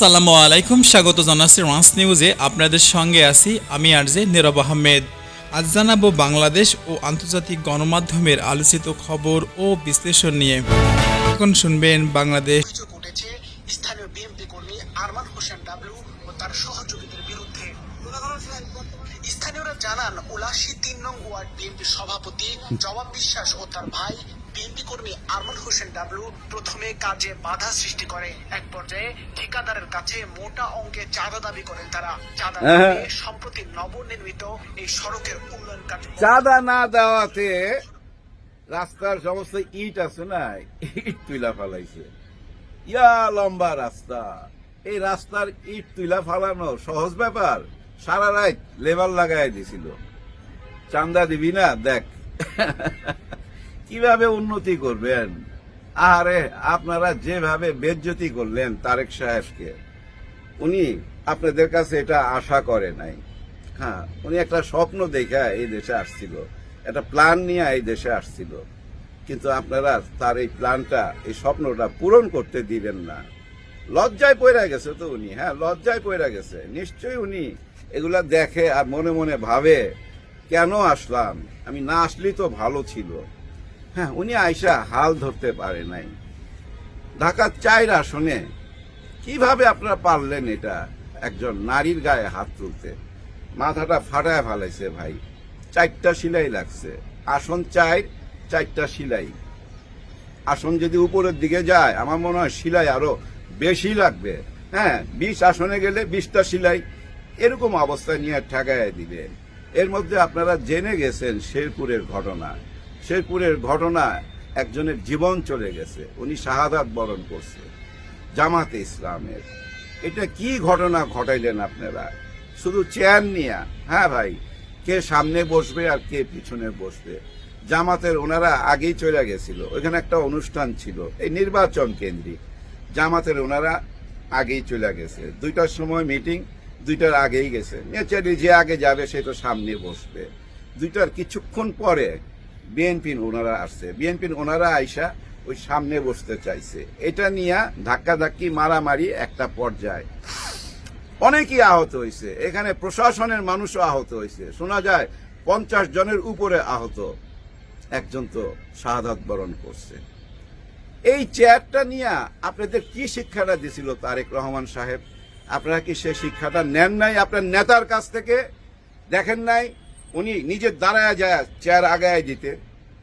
আসসালামু আলাইকুম, স্বাগত জানাচ্ছি রান্স নিউজে আপনাদের সঙ্গে আছি আমি আরজে নীরব আহমেদ। আজ জানাব বাংলাদেশ ও আন্তর্জাতিক গণমাধ্যমের আলোচিত খবর ও বিশ্লেষণ নিয়ে। এখন শুনবেন বাংলাদেশ। স্থানীয় কর্মী আরমান ও তার বিরুদ্ধে। স্থানীয়রা জানান উলাসী তিন নং ওয়ার্ড বিএনপি সভাপতি জবাব বিশ্বাস ও তার ভাই বিএনপি কর্মী আরমান হোসেন ডাবলু প্রথমে কাজে বাধা সৃষ্টি করে। এক পর্যায়ে ঠিকাদারের কাছে মোটা অঙ্কে চাঁদা দাবি করেন তারা। চাঁদা হ্যাঁ। সম্প্রতি নবনির্মিত এই সড়কের উন্নয়ন কাজ চাঁদা না দেওয়াতে রাস্তার সমস্ত ইট আছে না? ইট তুইলা ফালাইছে। ইয়া লম্বা রাস্তা। এই রাস্তার ইট তুইলা ফালানো সহজ ব্যাপার। সারা রাত লেবার লাগাই দিছিল। চান্দা দিবি না? দেখ। কীভাবে উন্নতি করবেন? আরে, আপনারা যেভাবে বেজ্জতি করলেন তারেক সাহেবকে, উনি আপনাদের কাছে এটা আশা করে নাই। হ্যাঁ উনি একটা স্বপ্ন দেখে এই দেশে আসছিল, একটা প্ল্যান নিয়ে এই দেশে আসছিল। কিন্তু আপনারা তার এই প্ল্যানটা, এই স্বপ্নটা পূরণ করতে দিবেন না। লজ্জায় পড়ে গেছে তো উনি হ্যাঁ লজ্জায় পড়ে গেছে। নিশ্চয়ই উনি এগুলা দেখে আর মনে মনে ভাবে, কেন আসলাম? আমি না আসলেই তো ভালো ছিল। হ্যাঁ উনি আইসা হাল ধরতে পারে নাই। ঢাকার চাইর আসনে কীভাবে আপনারা পারলেন এটা একজন নারীর গায়ে হাত তুলতে? মাথাটা ফাটায় ফেলাইছে ভাই, চারটা সিলাই লাগছে। আসন চাই, চারটা সিলাই। আসন যদি উপরের দিকে যায়, আমার মনে হয় সিলাই আরও বেশি লাগবে। হ্যাঁ বিশ আসনে গেলে বিশটা সিলাই এরকম অবস্থা নিয়ে ঠেকায় দিবে। এর মধ্যে আপনারা জেনে গেছেন শেরপুরের ঘটনা। শেরপুরের ঘটনা একজনের জীবন চলে গেছে। উনি শাহাদাত বরণ করছে, জামাতে ইসলামের। এটা কি ঘটনা ঘটাইলেন আপনারা? শুধু চেয়ার নিয়ে? হ্যাঁ ভাই, কে সামনে বসবে আর কে পিছনে বসবে? জামাতের ওনারা আগেই চলে গেছিল। ওইখানে একটা অনুষ্ঠান ছিল, এই নির্বাচন কেন্দ্রিক। জামাতের ওনারা আগেই চলে গেছে। দুইটার সময় মিটিং, দুইটার আগেই গেছে। নেচারি যে আগে যাবে সে তো সামনে বসবে। দুইটার কিছুক্ষণ পরে বিএনপির ওনারা আসছে। বিএনপির ওনারা আইসা ওই সামনে বসতে চাইছে। এটা নিয়ে ধাক্কাধাক্কি মারামারি একটা পর্যায়ে। অনেকেই আহত হয়েছে এখানে প্রশাসনের মানুষও আহত হয়েছে শোনা যায়, পঞ্চাশ জনের উপরে আহত একজন তো শাহাদাত বরণ করছে। এই চেয়ারটা নিয়ে আপনাদের কি শিক্ষাটা দিছিল তারেক রহমান সাহেব? আপনারা কি সে শিক্ষাটা নেন নাই আপনার নেতার কাছ থেকে? দেখেন নাই? উনি নিজের দাঁড়ায় যায় চেয়ার আগায় দিতে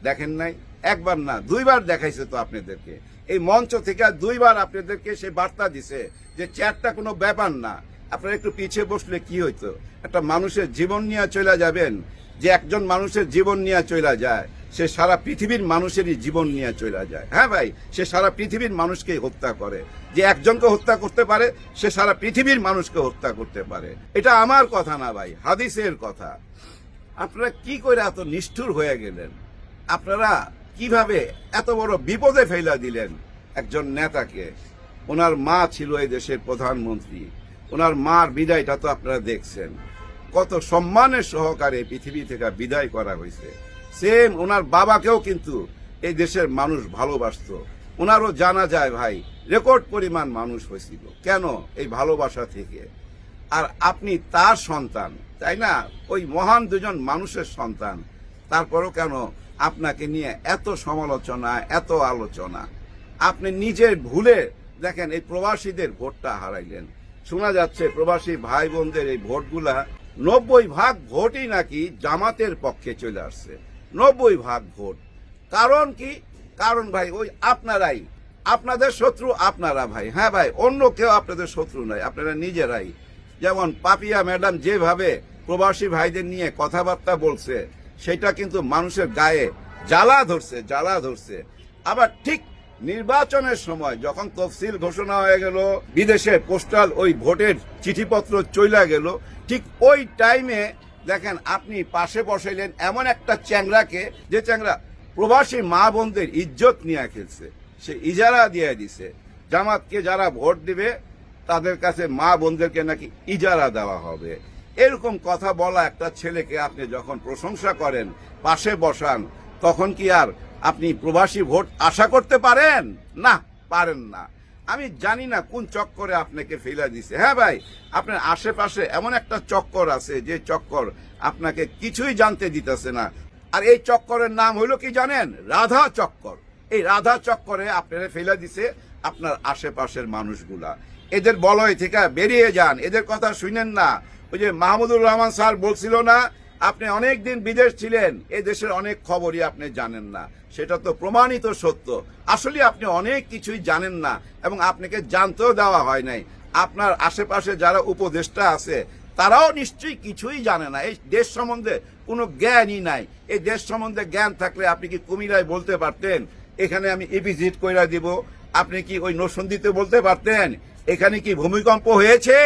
দেখেন নাই। একবার না, দুইবার দেখাইছে তো আপনাদেরকে। এই মঞ্চ থেকে দুইবার আপনাদেরকে সে বার্তা দিছে যে চেয়ারটা কোনো ব্যাপার না। আপনারা একটু পিছিয়ে বসলে কি হইতো? একটা মানুষের জীবন নিয়ে চলে যাবেন, যে একজন মানুষের জীবন নিয়ে চলে যায়, সে সারা পৃথিবীর মানুষেরই জীবন নিয়ে চলে যায়। হ্যাঁ ভাই, সে সারা পৃথিবীর মানুষকে হত্যা করে। যে একজনকে হত্যা করতে পারে, সে সারা পৃথিবীর মানুষকে হত্যা করতে পারে। এটা আমার কথা না ভাই, হাদিসের কথা। আপনারা কি করে এত নিষ্ঠুর হয়ে গেলেন? আপনারা কীভাবে এত বড় বিপদে ফেলা দিলেন একজন নেতাকে? ওনার মা ছিল এই দেশের প্রধানমন্ত্রী। ওনার মার বিদায়টা তো আপনারা দেখছেন। কত সম্মানের সহকারে পৃথিবী থেকে বিদায় করা হয়েছে সেম ওনার বাবাকেও কিন্তু এই দেশের মানুষ ভালোবাসতো। ওনারও জানা যায় ভাই, রেকর্ড পরিমাণ মানুষ হয়েছিল কেন এই ভালোবাসা থেকে? আর আপনি তার সন্তান, তাই না? ওই মহান দুজন মানুষের সন্তান। তারপরও কেন আপনাকে নিয়ে এত সমালোচনা, এত আলোচনা? আপনি নিজের ভুলে দেখেন, এই প্রবাসীদের ভোটটা হারাইলেন। শোনা যাচ্ছে প্রবাসী ভাই বোনদের এই ভোটগুলা নব্বই ভাগ ভোটই নাকি জামাতের পক্ষে চলে আসছে। নব্বই ভাগ ভোট। কারণ কি? কারণ ভাই, ওই আপনারাই। আপনাদের শত্রু আপনারা ভাই। হ্যাঁ ভাই, অন্য কেউ আপনাদের শত্রু নয় আপনারা নিজেরাই। যেমন পাপিয়া ম্যাডাম যেভাবে প্রবাসী ভাইদের নিয়ে কথাবার্তা বলছে, সেটা কিন্তু মানুষের গায়ে জ্বালা ধরছে জ্বালা ধরছে। আবার ঠিক নির্বাচনের সময় যখন তফসিল ঘোষণা হয়ে গেল, বিদেশে পোস্টাল ওই ভোটের চিঠিপত্র চইলা গেল, ঠিক ওই টাইমে দেখেন আপনি পাশে বসাইলেন এমন একটা চ্যাংরাকে, যে চ্যাংরা প্রবাসী মা বোনদের ইজ্জত নিয়ে খেলছে। সে ইজারা দিয়ে দিছে। জামাতকে যারা ভোট দিবে তাদের কাছে মা বোনদেরকে নাকি ইজারা দেওয়া হবে। এরকম কথা বলা একটা ছেলেকে আপনি যখন প্রশংসা করেন, পাশে বসান, তখন কি আর আপনি প্রবাসী ভোট আশা করতে পারেন? না পারেন না। আমি জানি না কোন চক্করে আপনাকে ফেলা দিছে। হ্যাঁ ভাই, আপনার আশেপাশে এমন একটা চক্কর আছে, যে চক্কর আপনাকে কিছুই জানতে দিতেছে না। আর এই চক্করের নাম হইল কি জানেন? রাধা চক্কর। এই রাধা চক্করে আপনারা ফেলে দিছে আপনার আশেপাশের মানুষগুলা। এদের বলয় থেকে বেরিয়ে যান। এদের কথা শুনেন না। ওই যে মাহমুদুর রহমান স্যার বলছিল না, আপনি অনেক দিন বিদেশ ছিলেন এই দেশের অনেক খবরই আপনি জানেন না। সেটা তো প্রমাণিত সত্য। আসলে আপনি অনেক কিছুই জানেন না এবং আপনাকে জানতেও দেওয়া হয় নাই। আপনার আশেপাশে যারা উপদেষ্টা আছে, তারাও নিশ্চয়ই কিছুই জানে না। এই দেশ সম্বন্ধে কোনো জ্ঞানই নাই। এই দেশ সম্বন্ধে জ্ঞান থাকলে আপনি কি কুমিরায় বলতে পারতেন? এখানে আমি এপিজিট কইরা দিব। আপনি কি ওই নরসন্দিতে বলতে পারতেন? এখানে কি ভূমিকম্প হয়েছে?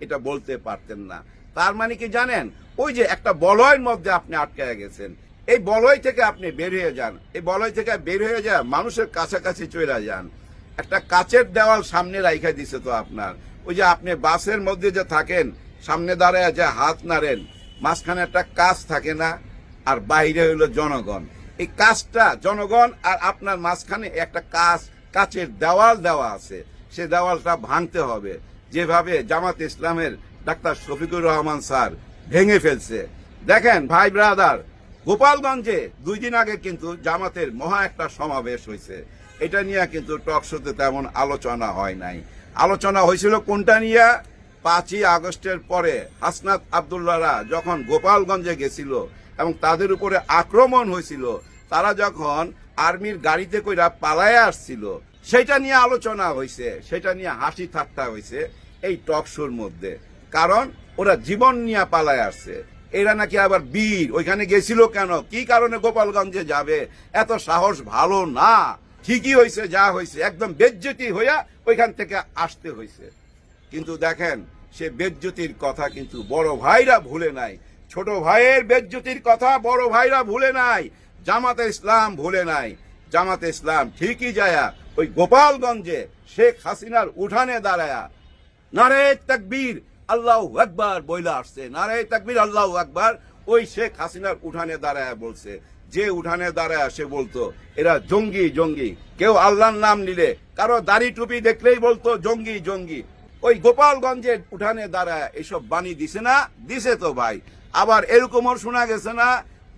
এটা বলতে পারতেন না। তার মানে কি জানেন? ওই যে একটা বলয়ের মধ্যে আপনি আটকে গেছেন। এই বলয় থেকে আপনি বের হয়ে যান। এই বলয় থেকে বের হয়ে যান মানুষের কাছাকাছি চলে যান। একটা কাচের দেওয়াল সামনে রাইখা দিছে তো আপনার। ওই যে আপনি বাসের মধ্যে যে থাকেন, সামনে দাঁড়ায় যে হাত নাড়েন, মাঝখানে একটা কাজ থাকে না, আর বাইরে হইল জনগণ। এই কাজটা জনগণ আর আপনার মাঝখানে একটা কাজ কাচের দেওয়াল দেওয়া আছে। সে দেওয়ালটা ভাঙতে হবে। যেভাবে জামাত ইসলামের ডাক্তার শফিকুর রহমান স্যার ভেঙে ফেলছে। দেখেন, ভাই ব্রাদার, গোপালগঞ্জে দুই দিন আগে কিন্তু জামাতের মহা একটা সমাবেশ হয়েছে। এটা নিয়ে কিন্তু টক শোতে তেমন আলোচনা হয় নাই। আলোচনা হয়েছিল কোনটা নিয়ে? পাঁচই আগস্টের পরে হাসনাত আবদুল্লাহরা যখন গোপালগঞ্জে গেছিল এবং তাদের উপরে আক্রমণ হয়েছিল, তারা যখন আর্মির গাড়িতে কইরা পালায় আসছিল। সেটা নিয়ে আলোচনা হয়েছে সেটা নিয়ে হাসি ঠাট্টা হয়েছে এই টক শোর মধ্যে। কারণ ওরা জীবন নিয়ে পালায় আসছে। এরা নাকি আবার বীর, ওইখানে গেছিল কেন? কি কারণে গোপালগঞ্জে যাবে? এত সাহস ভালো না। ঠিকই হয়েছে যা হয়েছে একদম বেজ্জতি হইয়া ওইখান থেকে আসতে হয়েছে কিন্তু দেখেন, সে বেজ্জতির কথা কিন্তু বড় ভাইরা ভুলে নাই। ছোট ভাইয়ের বেজ্জতির কথা বড় ভাইরা ভুলে নাই। জামাতে ইসলাম ভুলে নাই। জামাতে ইসলাম ঠিকই যায়া, ওই গোপালগঞ্জে শেখ হাসিনার উঠানে দাঁড়ায়া। নারে তাকবীর, আল্লাহ আকবার বইলা আসছে। নারে তাকবীর, আল্লাহ আকবার, ওই শেখ হাসিনার উঠানে দাঁড়ায় বলছে। যে উঠানে দাঁড়ায় সে বলতো, এরা জঙ্গি জঙ্গি। কেউ আল্লাহর নাম নিলে, কারও দাড়ি টুপি দেখলেই বলতো, জঙ্গি জঙ্গি। ওই গোপালগঞ্জের উঠানে দাঁড়ায় এসব বাণী দিছে না? দিছে তো ভাই। আবার এরকমও শোনা গেছে না?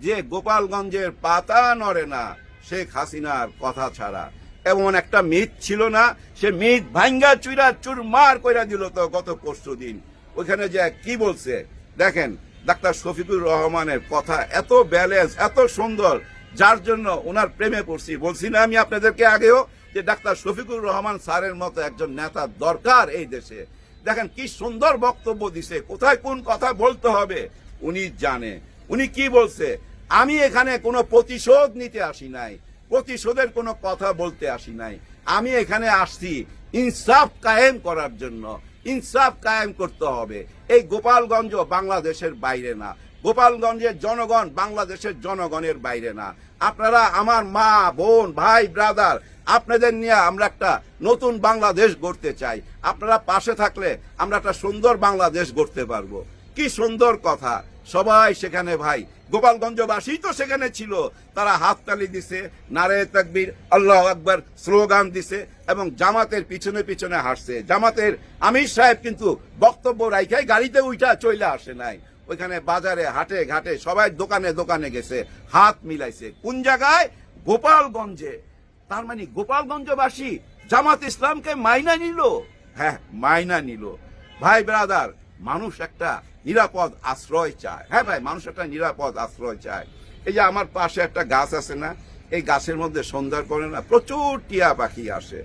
যে গোপালগঞ্জের পাতা নড়ে না, শেখ হাসিনার কথা ছাড়া। এমন একটা মিথ ছিল না, সে মিথ ভাঙ্গা চুইরা চুরমার কইরা দিল তো গত পরশু দিন। ওইখানে যে কি বলছে? দেখেন, ডাক্তার শফিকুর রহমানের কথা এত ব্যালেন্স, এত সুন্দর, যার জন্য ওনার প্রেমে পড়ছি। বলছি না আমি আপনাদেরকে আগেও যে ডাক্তার শফিকুর রহমান স্যারের মতো একজন নেতা দরকার এই দেশে। দেখেন, কি সুন্দর বক্তব্য দিছে, কোথায় কোন কথা বলতে হবে, উনি জানে। উনি কি বলছে? আমি এখানে কোনো প্রতিশোধ নিতে আসি নাই। প্রতিশোধের কোনো কথা বলতে আসি নাই। আমি এখানে আসছি ইনসাফ কায়েম করার জন্য। ইনসাফ কায়েম করতে হবে। এই গোপালগঞ্জ বাংলাদেশের বাইরে না। গোপালগঞ্জের জনগণ বাংলাদেশের জনগণের বাইরে না। আপনারা আমার মা, বোন, ভাই, ব্রাদার, আপনাদের নিয়ে আমরা একটা নতুন বাংলাদেশ গড়তে চাই। আপনারা পাশে থাকলে আমরা একটা সুন্দর বাংলাদেশ গড়তে পারব। কি সুন্দর কথা। সবাই সেখানে ভাই। গোপালগঞ্জবাসী তো সেখানে ছিল। তারা হাততালি দিছে, নারে তাকবীর, আল্লাহ আকবর স্লোগান দিছে এবং জামাতের পিছনে পিছনে হাসছে জামাতের আমির সাহেব কিন্তু বক্তব্য রাইখাই গাড়িতে উঠা চলে আসে নাই। ওইখানে বাজারে হাটে ঘাটে সবাই দোকানে দোকানে গেছে, হাত মিলাইছে। কোন জায়গায়? গোপালগঞ্জে। তার মানে গোপালগঞ্জবাসী জামাত ইসলামকে মাইনা নিল? হ্যাঁ মাইনা নিল। ভাই, ব্রাদার, মানুষ একটা নিরাপদ আশ্রয় চায়। হ্যাঁ ভাই, মানুষ একটা নিরাপদ আশ্রয় চায়। এই যে আমার পাশে একটা গাছ আছে না, এই গাছের মধ্যে সন্ধ্যার পরে না প্রচুর টিয়া পাখি আসে।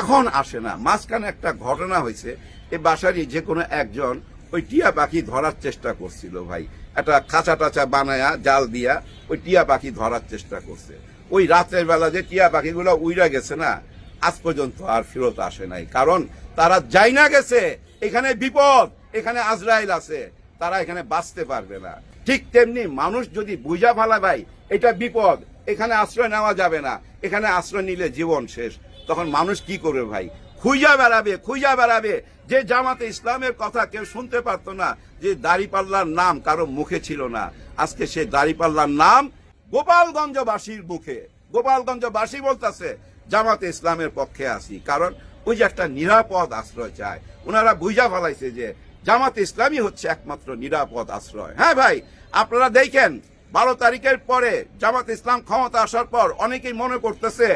এখন আসে না। মাঝখানে একটা ঘটনা হয়েছে, এই বাসারই যে কোনো একজন ওই টিয়া পাখি ধরার চেষ্টা করছিল ভাই। একটা খাঁচা টাচা বানায়া, জাল দিয়া ওই টিয়া পাখি ধরার চেষ্টা করছে। ওই রাতের বেলা যে টিয়া পাখিগুলো উইরা গেছে না, আজ পর্যন্ত আর ফেরত আসে নাই। কারণ তারা যাই না গেছে, এখানে বিপদ। এখানে আজরাইল আছে, তারা এখানে বাঁচতে পারবে না। ঠিক তেমনি মানুষ যদি বুঝা ফেলা ভাই, এটা বিপদ, এখানে আশ্রয় নেওয়া যাবে না, এখানে আশ্রয় নিলে জীবন শেষ। তখন মানুষ কি করবে ভাই? খুঁজা বেড়াবে খুঁজা বেড়াবে। যে জামাতে ইসলামের কথা কেউ শুনতে পারতো না, যে দাড়িপাল্লার নাম কারও মুখে ছিল না। আজকে সে দাড়িপাল্লার নাম গোপালগঞ্জবাসীর মুখে। গোপালগঞ্জবাসী বলতেছে, জামাতে ইসলামের পক্ষে আসি কারণ ওই যে একটা নিরাপদ আশ্রয় চায়। ওনারা বুঝা ফেলাইছে যে জামাত ইসলামী হচ্ছে একমাত্র নিরাপদ আশ্রয়। হ্যাঁ ভাই, আপনারা দেখেন, বারো তারিখের পরে জামাত ইসলাম ক্ষমতা আসার পর অনেকেই মনে করতেছে,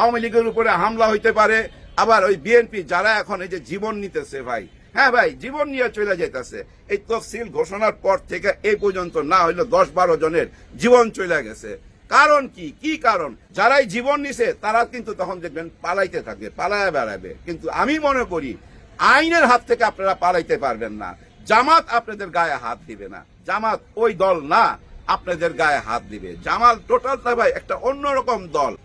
আওয়ামী লীগের উপরে হামলা হইতে পারে, আবার ওই বিএনপি যারা এখন এই যে জীবন নিতেছে ভাই হ্যাঁ ভাই, জীবন নিয়ে চলে যাইতেছে। এই তফসিল ঘোষণার পর থেকে এই পর্যন্ত না হইল দশ বারো জনের জীবন চলে গেছে। কারণ কি? কি কারণ? যারাই জীবন নিছে, তারা কিন্তু তখন দেখবেন পালাইতে থাকবে পালায় বেড়াবে। কিন্তু আমি মনে করি আইনের হাত থেকে আপনারা পালাইতে পারবেন না। জামাত আপনাদের গায়ে হাত দিবে না। জামাত ওই দল না, আপনাদের গায়ে হাত দিবে। জামাল টোটাল ভাই একটা অন্যরকম দল।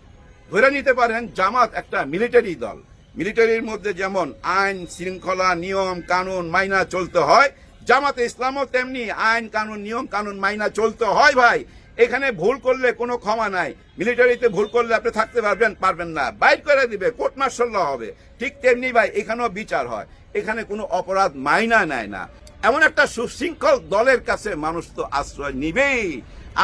ধরে নিতে পারেন, জামাত একটা মিলিটারি দল। মিলিটারির মধ্যে যেমন আইন, শৃঙ্খলা, নিয়ম, কানুন মাইনা চলতে হয় জামাতে ইসলামও তেমনি আইন কানুন, নিয়ম কানুন মাইনা চলতে হয় ভাই। এখানে ভুল করলে কোনো ক্ষমা নাই। মিলিটারিতে ভুল করলে আপনি থাকতে পারবেন পারবেন না। বাইর করে দিবে, কোর্ট মার্শাল হবে। ঠিক তেমনি ভাই, এখানেও বিচার হয়। এখানে কোনো অপরাধ মাইনা নেয় না। এমন একটা সুশৃঙ্খল দলের কাছে মানুষ তো আশ্রয় নিবেই।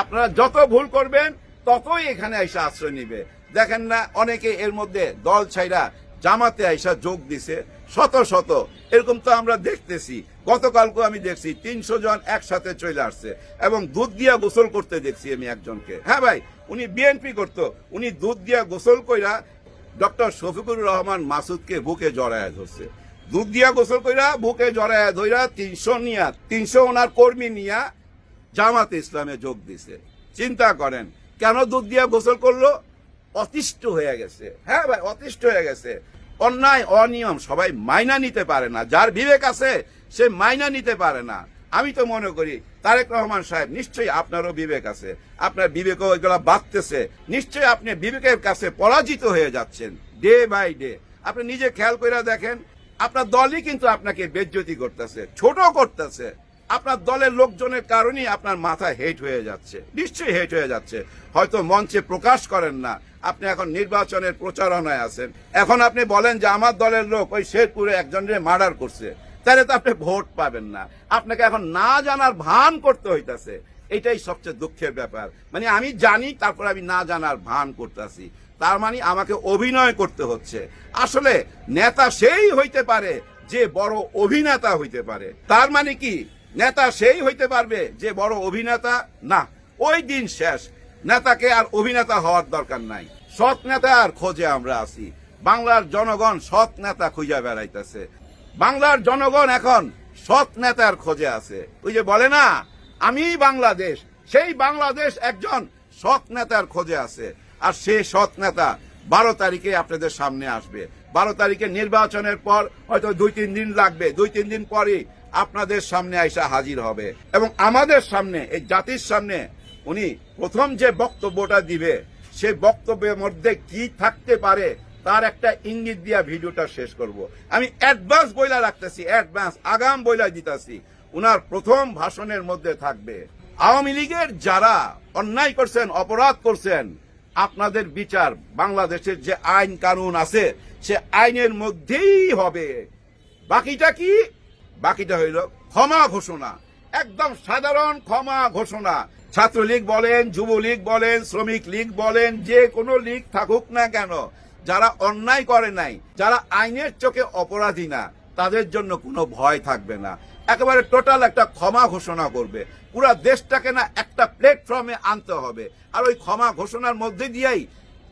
আপনারা যত ভুল করবেন, ততই এখানে এসে আশ্রয় নিবে। দেখেন না, অনেকে এর মধ্যে দল ছাইরা জামাতে আইসা যোগ দিছে। শত শত। এরকম তো আমরা দেখতেছি। গতকালকে আমি দেখছি তিনশো জন একসাথে চলে আসছে এবং দুধ দিয়া গোসল করতে দেখছি আমি একজনকে। হ্যাঁ ভাই, উনি বিএনপি করতো। উনি দুধ দিয়া গোসল কইরা ডক্টর শফিকুর রহমান মাসুদকে বুকে জড়ায় ধরছে। দুধ দিয়া গোসল কইরা বুকে জড়ায় ধইরা তিনশো নিয়া, তিনশো ওনার কর্মী নিয়া জামাতে ইসলামে যোগ দিছে। চিন্তা করেন, কেন দুধ দিয়া গোসল করল? অতিষ্ঠ হয়ে গেছে। হ্যাঁ ভাই, অতিষ্ঠ হয়ে গেছে। অন্যায়, অনিয়ম সবাই মাইনা নিতে পারে না। যার বিবেক আছে, সে মাইনা নিতে পারে না। আমি তো মনে করি, তারেক রহমান সাহেব, নিশ্চয়ই আপনারও বিবেক আছে। আপনার বিবেকও এগুলা বাঁধতেছে নিশ্চয়ই আপনি বিবেকের কাছে পরাজিত হয়ে যাচ্ছেন, ডে বাই ডে। আপনি নিজে খেয়াল করে দেখেন, আপনার দলই কিন্তু আপনাকে বেজ্জতি করতেছে ছোট করতেছে। আপনার দলের লোকজনের কারণেই আপনার মাথা হেট হয়ে যাচ্ছে। নিশ্চয়ই হেট হয়ে যাচ্ছে। হয়তো মঞ্চে প্রকাশ করেন না। আপনি এখন নির্বাচনের প্রচারণায় আছেন। এখন আপনি বলেন যে আমার দলের লোক ওই শেরপুরে একজনের মার্ডার করছে। তাহলে তো আপনি ভোট পাবেন না। আপনাকে এখন না জানার ভান করতে হইতাছে। এটাই সবচেয়ে দুঃখের ব্যাপার। মানে আমি জানি, তারপর আমি না জানার ভান করতেছি। তার মানে আমাকে অভিনয় করতে হচ্ছে। আসলে নেতা সেই হইতে পারে যে বড় অভিনেতা হইতে পারে। তার মানে কি? নেতা সেই হইতে পারবে যে বড় অভিনেতা না। ওই দিন শেষ। নেতাকে আর অভিনেতা হওয়ার দরকার নাই। সৎ নেতার খোঁজে আমরা আছি। বাংলার জনগণ সৎ নেতা খুঁজে বেড়াইতেছে। বাংলার জনগণ এখন সৎ নেতার খোঁজে আছে। ওই যে বলে না, আমি বাংলাদেশ, সেই বাংলাদেশ একজন সৎ নেতার খোঁজে আছে। আর সে সৎ নেতা বারো তারিখে আপনাদের সামনে আসবে। বারো তারিখে নির্বাচনের পর হয়তো দুই তিন দিন লাগবে। দুই তিন দিন পরে আপনাদের সামনে আইসা হাজির হবে। এবং আমাদের সামনে, এই জাতির সামনে, উনি প্রথম যে বক্তব্যটা দিবে, সেই বক্তব্যের মধ্যে কি থাকতে পারে, তার একটা ইঙ্গিত দিয়া ভিডিওটা শেষ করব। আমি অ্যাডভান্স বইলা রাখতেছি অ্যাডভান্স আগাম বইলা দিতেছি। উনার প্রথম ভাষণের মধ্যে থাকবে, আওয়ামী লীগের যারা অন্যায় করছেন, অপরাধ করছেন, আপনাদের বিচার বাংলাদেশের যে আইন কানুন আছে, সে আইনের মধ্যেই হবে। বাকিটা কি বাকিটা হইল ক্ষমা ঘোষণা। একদম সাধারণ ক্ষমা ঘোষণা। ছাত্রলীগ বলেন, যুবলীগ বলেন, শ্রমিক লীগ বলেন, যে কোনো লীগ থাকুক না কেন, যারা অন্যায় করে নাই, যারা আইনের চোখে অপরাধী না, তাদের জন্য কোনো ভয় থাকবে না। একেবারে টোটাল একটা ক্ষমা ঘোষণা করবে। পুরা দেশটাকে না একটা প্ল্যাটফর্মে আনতে হবে। আর ওই ক্ষমা ঘোষণার মধ্যে দিয়েই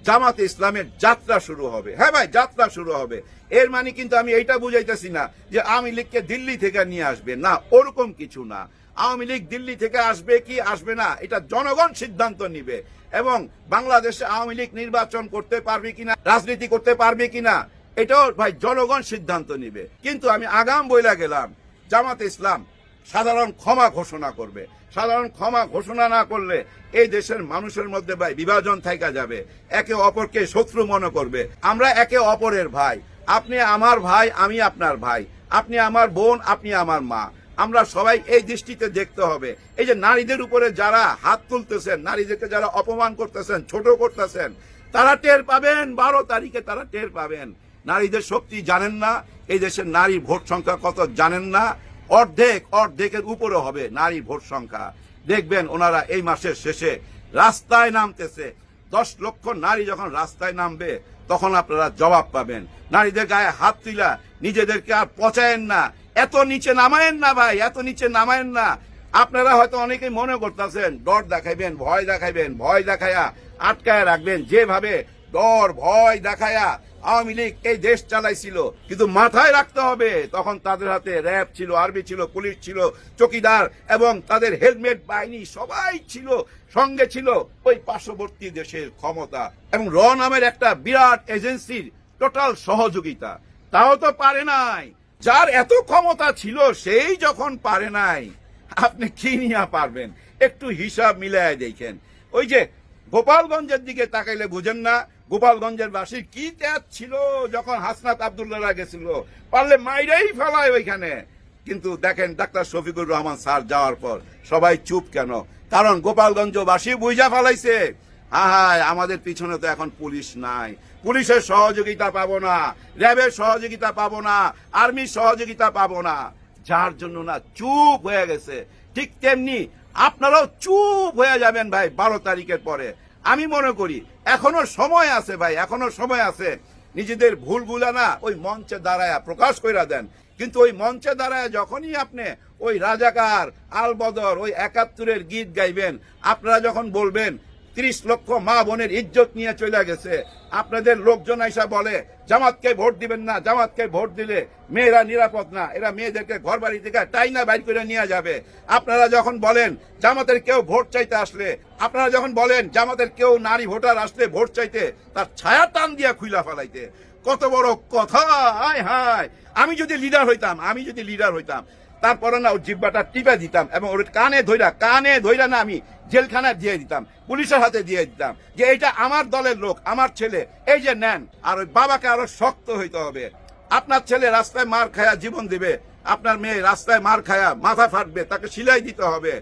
জামাতে ইসলামের যাত্রা শুরু হবে। হ্যাঁ ভাই, যাত্রা শুরু হবে। এর মানে কিন্তু আমি এইটা বুঝাইতেছি না যে আওয়ামী লীগকে দিল্লি থেকে নিয়ে আসবে। না, ওরকম কিছু না। আওয়ামী লীগ দিল্লি থেকে আসবে কি আসবে না, এটা জনগণ সিদ্ধান্ত নিবে। এবং বাংলাদেশে আওয়ামী লীগ নির্বাচন করতে পারবে কিনা, রাজনীতি করতে পারবে কিনা, এটাও ভাই জনগণ সিদ্ধান্ত নিবে। কিন্তু আমি আগাম বইলা গেলাম, জামাতে ইসলাম সাধারণ ক্ষমা ঘোষণা করবে। সাধারণ ক্ষমা ঘোষণা না করলে এই দেশের মানুষের মধ্যে ভাই বিভাজন থাকা যাবে। একে অপরকে শত্রু মনে করবে। আমরা একে অপরের ভাই। আপনি আমার ভাই, আমি আপনার ভাই। আপনি আমার বোন, আপনি আমার মা। আমরা সবাই এই দৃষ্টিতে দেখতে হবে। এই যে নারীদের উপরে যারা হাত তুলতেছেন, নারীদেরকে যারা অপমান করতেছেন, ছোট করতেছেন, তারা টের পাবেন। বারো তারিখে তারা টের পাবেন। নারীদের শক্তি জানেন না। এই দেশের নারীর ভোট সংখ্যা কত জানেন না। অর্ধেক, অর্ধেকের উপরে হবে নারী ভোট সংখ্যা। দেখবেন ওনারা এই মাসের শেষে রাস্তায় নামতেছে। দশ লক্ষ নারী যখন রাস্তায় নামবে, তখন আপনারা জবাব পাবেন। নারীদের গায়ে হাত তুলা নিজেদেরকে আর পচায়েন না। এত নিচে নামায়েন না ভাই, এত নিচে নামায়েন না। আপনারা হয়তো অনেকেই মনে করতেছেন, ডর দেখাইবেন, ভয় দেখাইবেন, ভয় দেখায়া আটকায় রাখবেন। যেভাবে ডর, ভয় দেখায়া আওয়ামী লীগ এই দেশ চালাইছিল, কিন্তু মাথায় রাখতে হবে, তখন তাদের হাতে র্যাব ছিল, আর্মি ছিল, পুলিশ ছিল, চকিদার এবং তাদের হেলমেট, বাহিনী সবাই ছিল, সঙ্গে ছিল ওই পার্শ্ববর্তী দেশের ক্ষমতা এবং র নামের একটা বিরাট এজেন্সির টোটাল সহযোগিতা। তাও তো পারে নাই। যার এত ক্ষমতা ছিল, সেই যখন পারে নাই, আপনি কি নিয়ে পারবেন? একটু হিসাব মিলায় দেখেন। ওই যে গোপালগঞ্জের দিকে তাকাইলে বুঝেন না গোপালগঞ্জের বাসীর কি ত্যাগ ছিল যখন হাসনাত আবদুল্লাহ গেছিল? পারলে মাইরাই ফেলায় ওইখানে। কিন্তু দেখেন ডাক্তার শফিকুর রহমান স্যার যাওয়ার পর সবাই চুপ কেন? কারণ গোপালগঞ্জবাসী বুঝা ফেলাইছে হায় আমাদের পিছনে তো এখন পুলিশ নাই। পুলিশের সহযোগিতা পাবো না, র্যাবের সহযোগিতা পাবো না, আর্মির সহযোগিতা পাবো না। যার জন্য না চুপ হয়ে গেছে। ঠিক তেমনি আপনারাও চুপ হয়ে যাবেন ভাই, বারো তারিখের পরে। আমি মনে করি, এখনও সময় আছে ভাই, এখনও সময় আছে। নিজেদের ভুলগুলা না ওই মঞ্চে দাঁড়ায়া প্রকাশ কইরা দেন। কিন্তু ওই মঞ্চে দাঁড়ায় যখনই আপনি ওই রাজাকার, আলবদর, ওই একাত্তরের গীত গাইবেন, আপনারা যখন বলবেন ত্রিশ লক্ষ মা বোনের ইজ্জত নিয়ে চলে গেছে। আপনাদের লোকজন আইসা বলে, জামাতকে ভোট দিবেন না, জামাতকে ভোট দিলে মেয়েরা নিরাপদ না, এরা মেয়েদেরকে ঘর বাড়ি থেকে টাইনা বাইর করে নিয়ে যাবে। আপনারা যখন বলেন, জামাতের কেউ ভোট চাইতে আসলে, আপনারা যখন বলেন, জামাতের কেউ নারী ভোটার আসলে ভোট চাইতে, তার ছায়া টান দিয়া খুইলা ফেলাইতে। কত বড় কথা হায় হায়। আমি যদি লিডার হইতাম, আমি যদি লিডার হইতাম তারপরে না ওর জিব্বাটা টিপে দিতাম এবং ওর কানে ধৈরা কানে ধৈরা না আমি জেলখানায় দিয়ে দিতাম, পুলিশের হাতে দিয়ে দিতাম যে এটা আমার দলের লোক, আমার ছেলে, এই যে নেন, আর ওই বাবাকে আরও শক্ত হইতে হবে। আপনার ছেলে রাস্তায় মার খায়া জীবন দিবে, আপনার মেয়ে রাস্তায় মার খায়া মাথা ফাটবে, তাকে সিলাই দিতে হবে।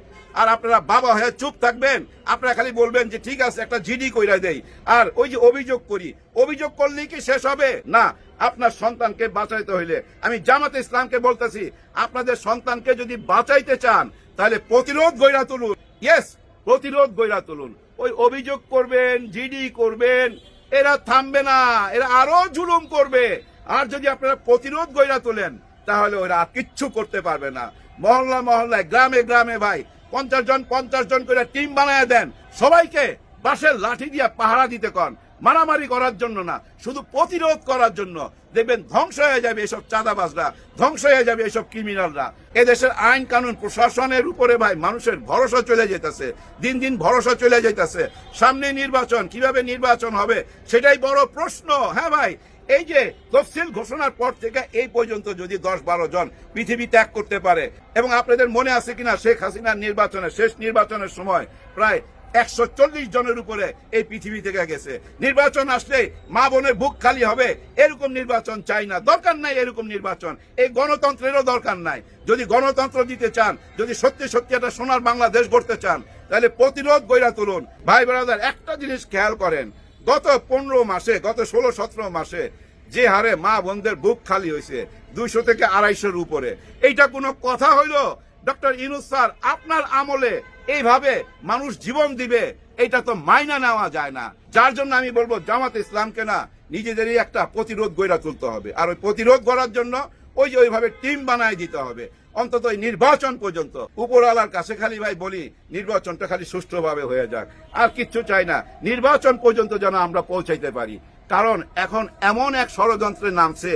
আর আপনারা বাবা হয়ে চুপ থাকবেন। আপনারা খালি বলবেন যে, ঠিক আছে, একটা জিডি কইরা দেই। আর ওই যে অভিযোগ করি, অভিযোগ করলেই কি শেষ হবে? না, আপনার সন্তানকে বাঁচাইতে হইলে। আমি জামাতে ইসলামকে বলতেছি, আপনাদের সন্তানকে যদি বাঁচাইতে চান, তাহলে প্রতিরোধ গইরা তুলুন। ইয়েস প্রতিরোধ গইরা তুলুন। ওই অভিযোগ করবেন, জিডি করবেন, এরা থামবে না, এরা আরও জুলুম করবে। আর যদি আপনারা প্রতিরোধ গইরা তোলেন, তাহলে ওরা কিচ্ছু করতে পারবে না। মহল্লা মহল্লায়, গ্রামে গ্রামে ভাই পঞ্চাশ জন পঞ্চাশ জন করে টিম বানায় দেন। সবাইকে বাসের লাঠি দিয়ে পাহারা দিতে কন। মারামারি করার জন্য না, শুধু প্রতিরোধ করার জন্য। দেখবেন ধ্বংস হয়ে যাবে এসব চাঁদাবাজরা, ধ্বংস হয়ে যাবে এসব ক্রিমিনালরা এদেশের আইন কানুন প্রশাসনের উপরে ভাই মানুষের ভরসা চলে যেতেছে দিন দিন ভরসা চলে যেতেছে সামনে নির্বাচন, কীভাবে নির্বাচন হবে সেটাই বড় প্রশ্ন হ্যাঁ ভাই? এই যে তফসিল ঘোষণার পর থেকে এই পর্যন্ত যদি দশ বারো জন পৃথিবী ত্যাগ করতে পারে, এবং আপনাদের মনে আছে কিনা শেখ হাসিনার নির্বাচনে শেষ নির্বাচনের সময়, প্রায় একশো চল্লিশ জনের উপরে এই পৃথিবী থেকে গেছে। নির্বাচন আসলে মা বোনের বুক খালি হবে, এরকম নির্বাচন চাই না। দরকার নাই এরকম নির্বাচন। এই গণতন্ত্রেরও দরকার নাই। যদি গণতন্ত্র দিতে চান, যদি সত্যি সত্যি একটা সোনার বাংলাদেশ গড়তে চান, তাহলে প্রতিরোধ গইরা তুলুন। ভাই ব্রাদার, একটা জিনিস খেয়াল করেন, গত পনেরো মাসে, গত ষোলো সতেরো মাসে যে হারে মা বোনদের বুক খালি হয়েছে, দুইশো থেকে আড়াইশোর উপরে। এইটা কোনো কথা হইল? ডক্টর ইনুস স্যার, আপনার আমলে এইভাবে মানুষ জীবন দিবে এটা তো মাইনা নেওয়া যায় না। যার জন্য আমি বলব, জামাত ইসলামকে না নিজেদেরই একটা প্রতিরোধ গড়া তুলতে হবে। আর ওই প্রতিরোধ করার জন্য ওই যে ওইভাবে টিম বানায় দিতে হবে। অন্তত নির্বাচন পর্যন্ত। উপরওয়ালার কাছে খালি ভাই বলি, নির্বাচনটা খালি সুষ্ঠুভাবে হয়ে যাক। আর কিচ্ছু চাই না, নির্বাচন পর্যন্ত যেন আমরা পৌঁছাইতে পারি। কারণ এখন এমন এক ষড়যন্ত্রে নামছে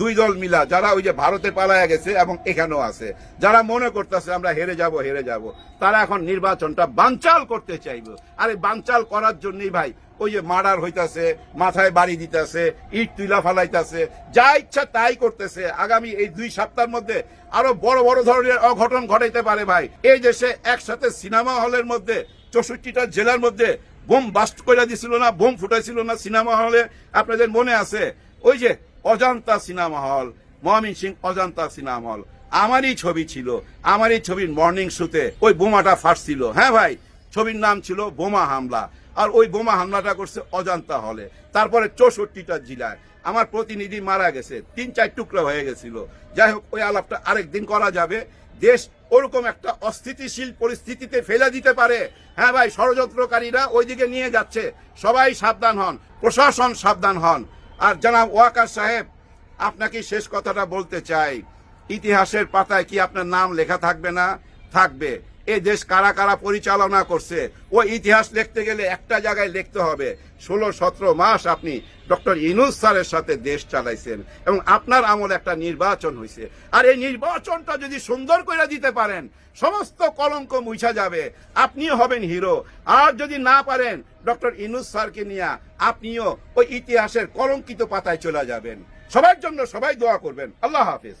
দুই দল মিলা যারা ওই যে ভারতে পালায়া গেছে এবং এখানেও আছে। যারা মনে করতেছে আমরা হেরে যাব হেরে যাব, তারা এখন নির্বাচনটা বানচাল করতে চাইবে। আর বানচাল করার জন্যই ভাই, ওই যে মার্ডার হইতাছে, মাথায় বাড়ি দিতেছে, ইট তুইলা ফালাইতাছে, যা ইচ্ছা তাই করতেছে। আগামী এই দুই সপ্তাহের মধ্যে আরও বড় বড় ধরনের অঘটন ঘটাইতে পারে ভাই। এই দেশে একসাথে সিনেমা হলের মধ্যে, চৌষট্টিটা জেলার মধ্যে বোম বাস্ট করে দিছিল না, বোম ফুটাইছিল না সিনেমা হলে, আপনাদের মনে আছে? ওই যে অজান্তা সিনেমা হল মহামিন সিং অজান্তা সিনেমা হল। আমারই ছবি ছিল, আমারই ছবির মর্নিং শুতে ওই বোমাটা ফাটছিল। হ্যাঁ ভাই, ছবির নাম ছিল বোমা হামলা। আর ওই বোমা হামলাটা করছে অজান্তা হলে। তারপরে চৌষট্টিটা জেলায় আমার প্রতিনিধি মারা গেছে, তিন চার টুকরো হয়ে গেছিল। যাই হোক, ওই আলাপটা আরেকদিন করা যাবে। দেশ ওরকম একটা অস্থিতিশীল পরিস্থিতিতে ফেলে দিতে পারে। হ্যাঁ ভাই, ষড়যন্ত্রকারীরা ওইদিকে নিয়ে যাচ্ছে। সবাই সাবধান হন, প্রশাসন সাবধান হন। আর জানাব ওয়াকার সাহেব, আপনাকে শেষ কথাটা বলতে চাই। ইতিহাসের পাতায় কি আপনার নাম লেখা থাকবে না? থাকবে। এই দেশ কারা কারা পরিচালনা করছে, ও ইতিহাস লিখতে গেলে একটা জায়গায় লিখতে হবে। ষোলো, সতেরো মাস আপনি ডক্টর ইনুস স্যারের সাথে দেশ চালাইছেন এবং আপনার আমল একটা নির্বাচন হয়েছে আর এই নির্বাচনটা যদি সুন্দর করে দিতে পারেন, সমস্ত কলঙ্ক মুছা যাবে। আপনিও হবেন হিরো। আর যদি না পারেন, ডক্টর ইনুস স্যারকে নিয়ে আপনিও ওই ইতিহাসের কলঙ্কিত পাতায় চলে যাবেন। সবার জন্য সবাই দোয়া করবেন। আল্লাহ হাফিজ।